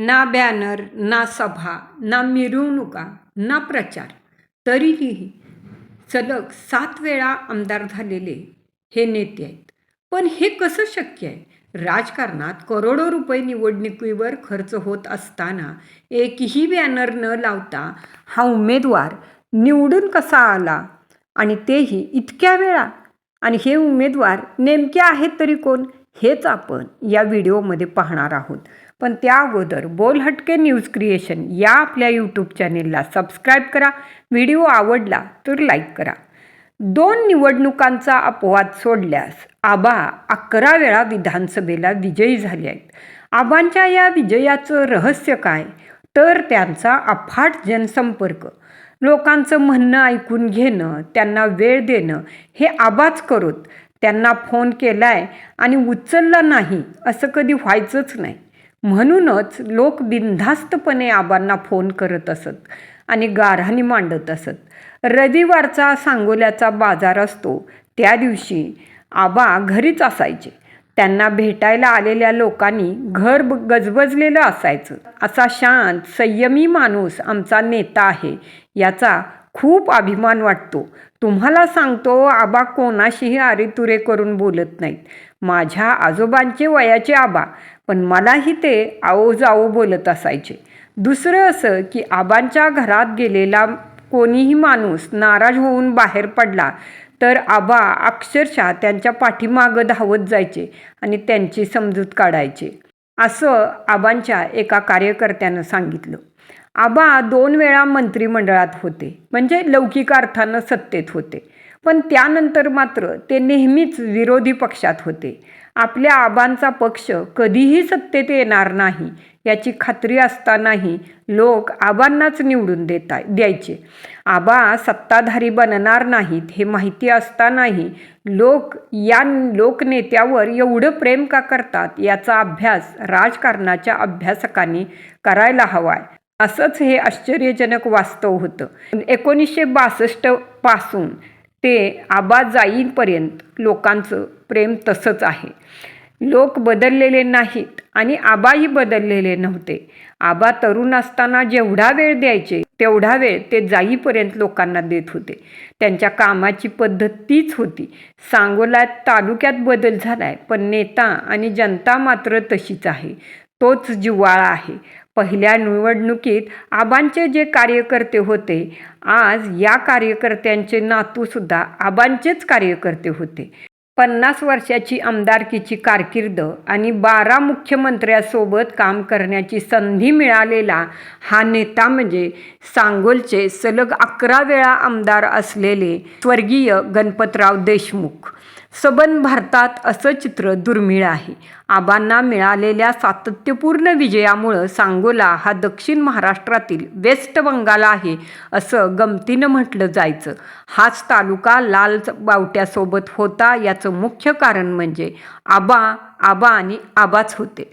ना बॅनर ना सभा ना मिरवणुका ना प्रचार. तरीही सलग सात वेळा आमदार झालेले हे नेते आहेत. पण हे कसं शक्य आहे? राजकारणात करोडो रुपये निवडणुकीवर खर्च होत असताना एकही बॅनर न लावता हा उमेदवार निवडून कसा आला? आणि तेही इतक्या वेळा? आणि हे उमेदवार नेमके आहेत तरी कोण? हेच आपण या व्हिडिओमध्ये पाहणार आहोत. पण त्या अगोदर बोल हटके न्यूज क्रिएशन या आपल्या यूट्यूब चॅनेलला सबस्क्राईब करा व्हिडिओ आवडला तर लाईक करा. दोन निवडणुकांचा अपवाद सोडल्यास आबा अकरा वेळा विधानसभेला विजयी झाले आहेत. आबांच्या या विजयाचं रहस्य काय? तर त्यांचा अफाट जनसंपर्क. लोकांचं म्हणणं ऐकून घेणं त्यांना वेळ देणं हे आबाच करत. त्यांना फोन केलाय आणि उचलला नाही असं कधी व्हायचंच नाही. म्हणूनच लोक बिनधास्तपणे आबांना फोन करत असत आणि गारहाणी मांडत असत. रविवारचा सांगोल्याचा बाजार असतो त्या दिवशी आबा घरीच असायचे. त्यांना भेटायला आलेल्या लोकांनी घर ब- गजबजलेलं असायचं. असा शांत संयमी माणूस आमचा नेता आहे याचा खूप अभिमान वाटतो. तुम्हाला सांगतो आबा कोणाशीही आरेतुरे करून बोलत नाहीत. माझ्या आजोबांचे वयाचे आबा पण मलाही ते आओ जाओ बोलत असायचे. दुसरं असं की आबांच्या घरात गेलेला कोणीही माणूस नाराज होऊन बाहेर पडला तर आबा अक्षरशः त्यांच्या पाठीमागं धावत जायचे आणि त्यांची समजूत काढायचे. असं आबांच्या एका कार्यकर्त्यानं सांगितलं. आबा दोन वेळा मंत्रिमंडळात होते. म्हणजे लौकिक अर्थानं सत्तेत होते. पण त्यानंतर मात्र ते नेहमीच विरोधी पक्षात होते. आपल्या आबांचा पक्ष कधीही सत्तेत येणार नाही याची खात्री असतानाही लोक आबांनाच निवडून देता द्यायचे. आबा सत्ताधारी बनणार नाहीत हे माहिती असतानाही लोक या लोकनेत्यावर एवढं प्रेम का करतात याचा अभ्यास राजकारणाच्या अभ्यासकांनी करायला हवाय. असंच हे आश्चर्यजनक वास्तव होतं. एकोणीसशे बासष्टपासून ते आबा जाईपर्यंत लोकांचं प्रेम तसंच आहे. लोक बदललेले नाहीत आणि आबाही बदललेले नव्हते. आबा तरुण असताना जेवढा वेळ द्यायचे तेवढा वेळ ते जाईपर्यंत लोकांना देत होते. त्यांच्या कामाची पद्धत तीच होती. सांगोला तालुक्यात बदल झालाय पण नेता आणि जनता मात्र तशीच आहे. तोच जिव्हाळा आहे. पहिल्या निवडणुकीत आबांचे जे कार्यकर्ते होते आज या कार्यकर्त्यांचे नातूसुद्धा आबांचेच कार्यकर्ते होते. पन्नास वर्षाची आमदारकीची कारकीर्द आणि बारा मुख्यमंत्र्यासोबत काम करण्याची संधी मिळालेला हा नेता म्हणजे सांगोलचे सलग अकरा वेळा आमदार असलेले स्वर्गीय गणपतराव देशमुख. सबन भारतात असं चित्र दुर्मिळ आहे. आबांना मिळालेल्या सातत्यपूर्ण विजयामुळं सांगोला हा दक्षिण महाराष्ट्रातील वेस्ट बंगाल आहे असं गमतीनं म्हटलं जायचं. हाच तालुका लाल बावट्यासोबत होता याचं मुख्य कारण म्हणजे आबा आबा आणि आबाच होते.